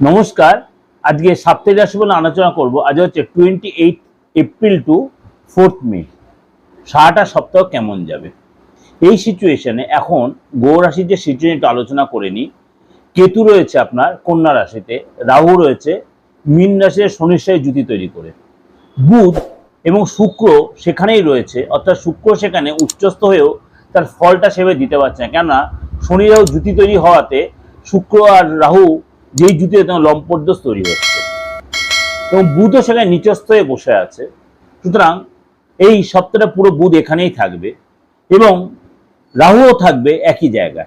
নমস্কার। আজকে সাপ্তাহিক রাশি বলে আলোচনা করব। আজ হচ্ছে twenty eight April to fourth May সারাটা সপ্তাহ কেমন যাবে? এই সিচুয়েশনে এখন গৌ রাশির যে সিচুয়েশন একটু আলোচনা করে নিই, কেতু রয়েছে আপনার কন্যা রাশিতে, রাহু রয়েছে, মীন রাশিতে শনির জুতি তৈরি করে। বুধ এবং শুক্র সেখানেই রয়েছে, অর্থাৎ শুক্র সেখানে উচ্চস্থ হয়েও তার ফলটা সেভাবে দিতে পারছে না। কেননা শনি রাহু জুতি তৈরি হওয়াতে শুক্র আর রাহু যেই জুতিতে তোমার লম্পটদোষ তৈরি হচ্ছে। এবং বুধও সেখানে নিচস্থ হয়ে বসে আছে। সুতরাং এই সপ্তাহটা পুরো বুধ এখানেই থাকবে এবং রাহুও থাকবে একই জায়গায়।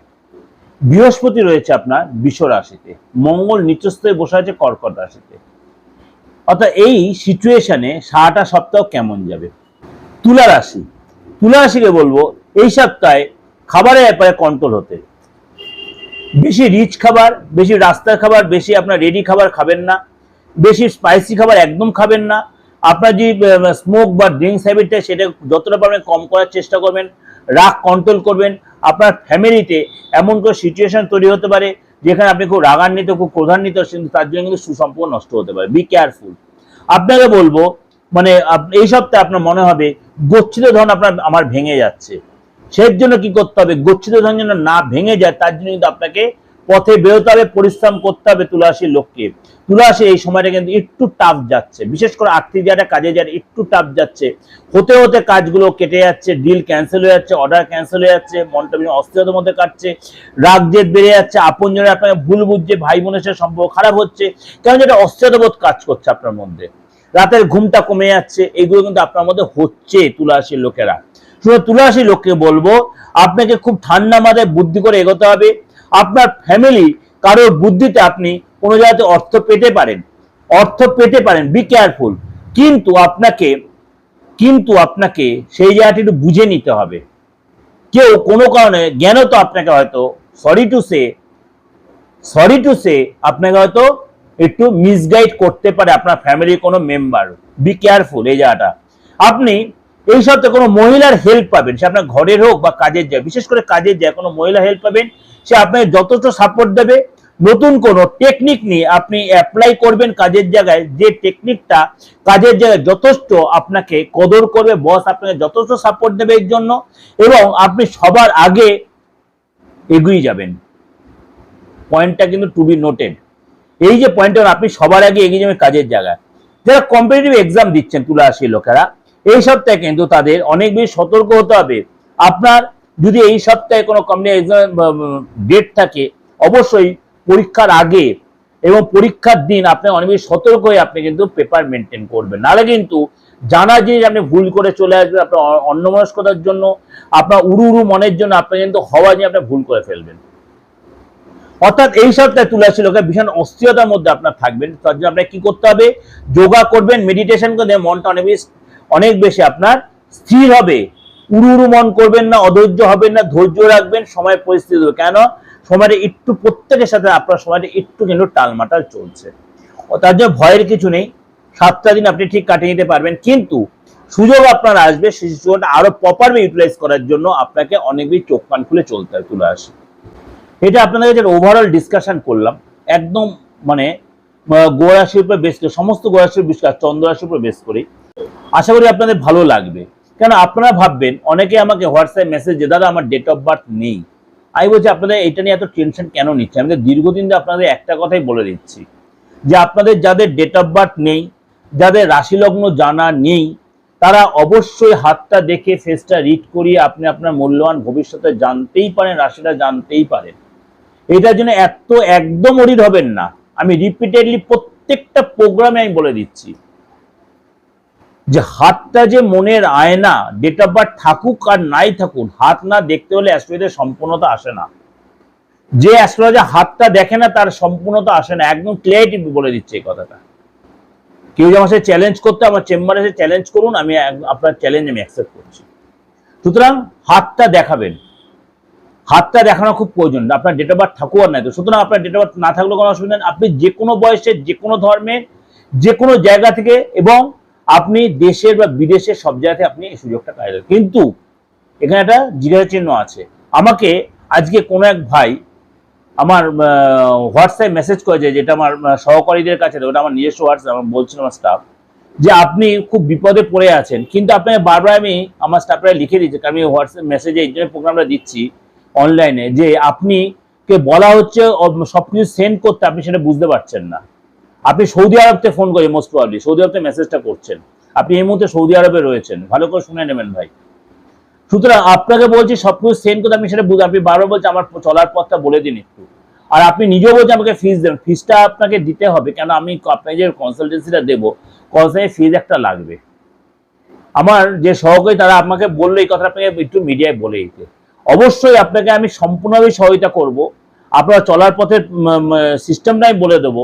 বৃহস্পতি রয়েছে আপনার বিষ রাশিতে। মঙ্গল নিচস্থ হয়ে বসে আছে কর্কট রাশিতে। অর্থাৎ এই সিচুয়েশনে সারাটা সপ্তাহ কেমন যাবে? তুলা রাশি। তুলা রাশিকে বলব, এই সপ্তাহে খাবারের ব্যাপারে কন্ট্রোল হতে। বেশি রিচ খাবার, বেশি রাস্তার খাবার, বেশি আপনার রেডি খাবার খাবেন না। বেশি স্পাইসি খাবার একদম খাবেন না। আপনার যে স্মোক বা ড্রিঙ্কস হ্যাবিটটা সেটা যতটা পারবেন কম করার চেষ্টা করবেন, রাগ কন্ট্রোল করবেন। আপনার ফ্যামিলিতে এমন কোনো সিচুয়েশন তৈরি হতে পারে, যেখানে আপনি খুব রাগান্বিত, খুব ক্রধান্বিত, কিন্তু তার জন্য কিন্তু সুসম্পর্ক নষ্ট হতে পারে। বি কেয়ারফুল আপনাকে বলব মানে এই সপ্তাহে আপনার মনে হবে, গচ্ছিত ধন আপনার, আমার ভেঙে যাচ্ছে। সেই জন্য কি করতে হবে? গচ্ছিত ধন যেন না ভেঙে যায়, তার জন্য কিন্তু আপনাকে পথে বেরোতে হবে, পরিশ্রম করতে হবে তুলাসীর লোককে। তুলাসী এই সময়টা কিন্তু একটু টাফ যাচ্ছে। বিশেষ করে আর্থিক যারা কাজে যারা একটু টাফ যাচ্ছে। হতে হতে কাজগুলো কেটে যাচ্ছে ডিল ক্যান্সেল হয়ে যাচ্ছে অর্ডার ক্যান্সেল হয়ে যাচ্ছে, মনটা বিভিন্ন অস্থিরতার মধ্যে কাটছে, রাগ জেদ বেড়ে যাচ্ছে আপন আপনজনের আপনাকে ভুল বুঝছে ভাই বোনের সাথে সম্পর্ক খারাপ হচ্ছে, কেন যেটা অস্থিরতাবোধ কাজ করছে আপনার মধ্যে। রাতের ঘুমটা কমে যাচ্ছে, এগুলো কিন্তু আপনার মধ্যে হচ্ছে তুলাসীর লোকেরা। তুলাসী লোককে বলব, আপনাকে খুব ঠান্ডা মাথায় বুদ্ধি করে এগোতে হবে। আপনার ফ্যামিলি কারোর বুদ্ধিতে আপনি কোনো জায়গাতে অর্থ পেতে পারেন। অর্থ পেতে পারেন বি কেয়ারফুল কিন্তু আপনাকে কিন্তু আপনাকে সেই জায়গাটি একটু বুঝে নিতে হবে। কেউ কোনো কারণে জ্ঞানও তো আপনাকে হয়তো sorry to say sorry to say আপনাকে হয়তো একটু মিসগাইড করতে পারে আপনার ফ্যামিলির কোনো মেম্বার বি কেয়ারফুল এই জায়গাটা। আপনি এই সপ্তাহে কোনো মহিলার হেল্প পাবেন। সে আপনার ঘরের হোক বা কাজের যায় বিশেষ করে কাজের যায় কোনো মহিলা হেল্প পাবেন। সে আপনাকে যথেষ্ট সাপোর্ট দেবে। নতুন কোনো টেকনিক নিয়ে আপনি অ্যাপ্লাই করবেন কাজের জায়গায়। যে টেকনিকটা কাজের জায়গায় যথেষ্ট আপনাকে কদর করবে বস আপনাকে যথেষ্ট সাপোর্ট দেবে এর জন্য এবং আপনি সবার আগে এগিয়ে যাবেন। পয়েন্টটা কিন্তু টু বি নোটেড এই যে পয়েন্টটা আপনি সবার আগে এগিয়ে যাবেন কাজের জায়গায়। যারা কম্পিটিটিভ এক্সাম দিচ্ছেন তুলা রাশির লোকেরা এই সপ্তাহে কিন্তু তাদের অনেক বেশি সতর্ক হতে হবে। আপনার যদি এই সপ্তাহে কোনো কম্পিটিটিভ এক্সাম ডেট থাকে, অবশ্যই পরীক্ষার আগে এবং পরীক্ষার দিন আপনি অনেক বেশি সতর্ক হয়ে আপনি কিন্তু পেপার মেনটেন করবেন। নাহলে কিন্তু জানা জিনিস আপনি ভুল করে চলে আসবেন আপনার অন্যমনস্কতার জন্য, আপনার উড়ু উড়ু মনের জন্য আপনি কিন্তু হওয়া নিয়ে আপনি ভুল করে ফেলবেন। অর্থাৎ এই সপ্তাহে তুলাসী লোকের ভীষণ অস্থিরতার মধ্যে আপনার থাকবেন। তার জন্য আপনাকে কি করতে হবে? যোগা করবেন মেডিটেশন করলে মনটা অনেক বেশি অনেক বেশি আপনার স্থির হবে। উড়ু উড়ু মন করবেন না, অধৈর্য হবেন না, ধৈর্য রাখবেন সময় পরিস্থিতি। কেন? সময়টা একটু প্রত্যেকের সাথে আপনার সময়টা একটু কিন্তু টালমাটাল চলছে। তার জন্য ভয়ের কিছু নেই। সাতটা দিন আপনি ঠিক কাটিয়ে নিতে পারবেন। কিন্তু সুযোগ আপনার আসবে, সেই সুযোগটা আরও প্রপারলি ইউটিলাইজ করার জন্য আপনাকে অনেক বেশি চোখ কান খুলে চলতে তুলে আসে। এটা আপনাদের কাছে ওভারঅল ডিসকাশন করলাম। একদম মানে গোড়াশির উপর বেশ করে, সমস্ত গোড়াশির বিশ্বাস চন্দ্রাশির উপর বেশ করি। আশা করি আপনাদের ভালো লাগবে। কেন আপনারা ভাববেন, অনেকে আমাকে হোয়াটসঅ্যাপ মেসেজ যে, দাদা, আমার ডেট অফ বার্থ নেই। আমি বলছি, আপনাদের এটা নিয়ে এত টেনশন কেন নিচ্ছে আমি দীর্ঘদিন ধরে আপনাদের একটা কথাই বলে দিচ্ছি। যে, আপনাদের যাদের ডেট অফ বার্থ নেই, যাদের রাশি লগ্ন জানা নেই, তারা অবশ্যই হাতটা দেখে ফেসটা রিড করিয়ে আপনি আপনার মূল্যবান ভবিষ্যতে জানতেই পারেন, রাশিটা জানতেই পারেন। এটার জন্য এত একদম অরিড হবেন না। আমি রিপিটেডলি প্রত্যেকটা প্রোগ্রামে আমি বলে দিচ্ছি। যে হাতটা যে মনের আয়না ডেট অফ বার্থ থাকুক আর নাই থাকুক, হাত না দেখতে হলে অ্যাস্ট্রোলজির সম্পূর্ণতা আসে না। যে অ্যাস্ট্রোলজার হাতটা দেখে না, তার সম্পূর্ণতা আসে না। একদম ক্লিয়ারিটি বলে দিচ্ছে এই কথাটা। কেউ যে আমার সাথে চ্যালেঞ্জ করতে, আমার চেম্বারে এসে চ্যালেঞ্জ করুন, আমি আপনার চ্যালেঞ্জ আমি অ্যাকসেপ্ট করছি। সুতরাং হাতটা দেখাবেন। হাতটা দেখানো খুব প্রয়োজন, আপনার ডেট অফ বার্থ থাকুক আর নাই তো সুতরাং আপনার ডেট অফ বার্থ না থাকলেও কোনো অসুবিধা নেই। আপনি যে কোনো বয়সে যে কোনো ধর্মের যে কোনো জায়গা থেকে এবং আপনি দেশের বা বিদেশের সব জায়গাতে আপনি এই সুযোগটা লাগান। কিন্তু এখানে একটা জিজ্ঞাসা চিহ্ন আছে। আমাকে আজকে কোনো এক ভাই আমার হোয়াটসঅ্যাপ মেসেজ করেছে যেটা আমার সহকারীদের কাছে, ওটা আমার নিজস্ব হোয়াটসঅ্যাপ আমার বলছিল আমার স্টাফ যে আপনি খুব বিপদে পড়ে আছেন। কিন্তু আপনাকে বারবার আমি আমার স্টাফরা লিখে দিচ্ছি আমি হোয়াটসঅ্যাপ মেসেজে এই প্রোগ্রামটা দিচ্ছি অনলাইনে যে আপনি কে বলা হচ্ছে সব কিছু সেন্ড করতে আপনি সেটা বুঝতে পারছেন না। আপনি সৌদি আরবতে ফোন করে মোস্ট প্রবলি সৌদি আরব থেকে মেসেজটা করছেন। আপনি এই মুহূর্তে সৌদি আরবে রয়েছেন। ভালো করে শুনে নেবেন ভাই। সুতরাং আপনাকে বলছি সবকিছু সেন্ড করতে আমি সেটা বুঝ আপনি বারবার বলছেন আমার চলার পথটা বলে দিন একটু। আর আপনি নিজেও বলছেন আমাকে ফিস দেন। ফিসটা আপনাকে দিতে হবে কেন? আমি আপনাকে যে কনসালটেন্সিটা দেবো কনসালটেন্সি ফিজ একটা লাগবে। আমার যে সহকারী, তারা আপনাকে বলল এই কথাটা আপনাকে একটু মিডিয়ায় বলে দিতে। অবশ্যই আপনাকে আমি সম্পূর্ণভাবে সহায়তা করব। আপনার চলার পথের সিস্টেমটা আমি বলে দেবো।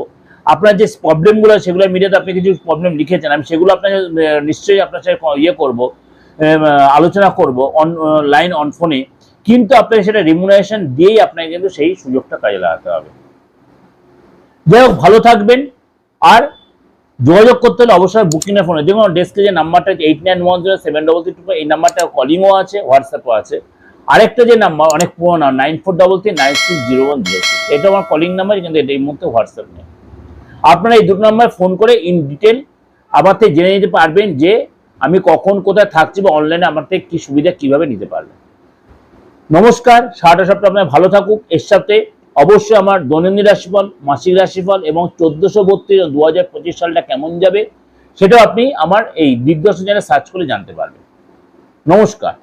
আপনার যে প্রবলেমগুলো সেগুলো মিডিয়াতে আপনি কিছু প্রবলেম লিখেছেন, আমি সেগুলো আপনাকে নিশ্চয়ই আপনার সাথে ইয়ে করব আলোচনা করব অন লাইন অন ফোনে কিন্তু আপনাকে সেটা রিমুনারেশন দিয়েই আপনাকে কিন্তু সেই সুযোগটা কাজে লাগাতে হবে। যাই হোক, ভালো থাকবেন। আর যোগাযোগ করতে হলে অবশ্যই বুকিংয়ের ফোনে দেখুন ডেস্কে যে নাম্বারটা eight nine one zero seven double three two এই নাম্বারটা কলিংও আছে হোয়াটসঅ্যাপও আছে। আরেকটা যে নাম্বার অনেক পুরোনো nine four double three nine six zero one zero এটা আমার কলিং নাম্বার কিন্তু এটা এই মুহূর্তে হোয়াটসঅ্যাপ নেই। আপনারা এই দুটো নাম্বার ফোন করে ইন ডিটেল আমার থেকে জেনে নিতে পারবেন যে আমি কখন কোথায় থাকছি বা অনলাইনে আমার থেকে কি সুবিধা কীভাবে নিতে পারবেন। নমস্কার, সারাটা সপ্তাহ আপনার ভালো থাকুক। এর সাথে অবশ্যই আমার দৈনন্দিন রাশিফল, মাসিক রাশিফল এবং চোদ্দোশো বত্রিশ দু হাজার পঁচিশ সালটা কেমন যাবে, সেটাও আপনি আমার এই দিগদর্শন চ্যানেল সার্চ করে জানতে পারবেন। নমস্কার।